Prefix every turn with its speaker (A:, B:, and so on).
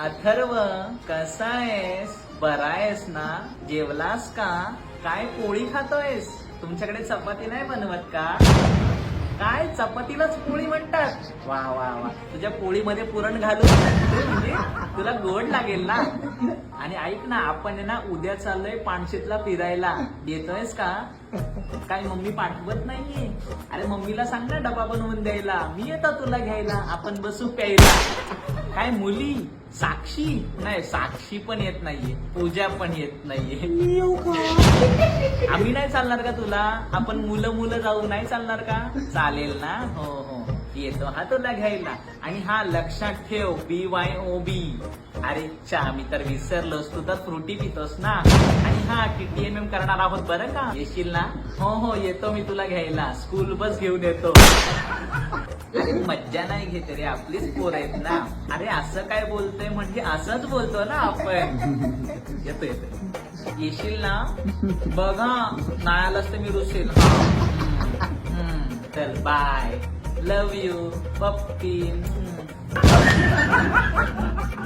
A: अथर्व कसा आहेस बरा आहेस ना? जेवलास का? काय पोळी खातोयस? तुमच्याकडे चपाती नाही बनवत का? काय चपातीलाच पोळी म्हणतात? वा वा वा. तुझ्या पोळीमध्ये पुरण घालून? म्हणजे तुला गोड लागेल ना? आणि ऐक ना आपण आहे ना उद्या चाललोय पानशेतला फिरायला. येतोयस का? काय मम्मी पाठवत नाहीये? अरे मम्मीला सांग ना डबा बनवून द्यायला. मी येतो तुला घ्यायला. आपण बसू प्यायला. काय मुली? साक्षी? नाही साक्षी पण येत नाहीये. पूजा पण येत नाहीये. आम्ही नाही चालणार का तुला? आपण मुलं मुलं जाऊ नाही चालणार का? चालेल ना? हो हो. येतो. हा तुला घ्यायला आणि हा लक्षात ठेव बी वाय ओ बी अरे चा मी तर विसरलोस तू तर फ्रुटी पितोस ना. आणि हा टीटीएमएम करणार आहोत बरं का? येशील ना? हो हो येतो मी तुला घ्यायला. स्कूल बस घेऊन येतो. अरे मज्जा नाही घेते रे आपलीच पोर आहेत ना. अरे असं काय बोलतोय म्हणजे असंच बोलतो ना आपण. येतो येतो. येशील ना? बघा नाही आलास तर मी रुसेल. हम्म, चल bye Love you, Puppy. Hmm.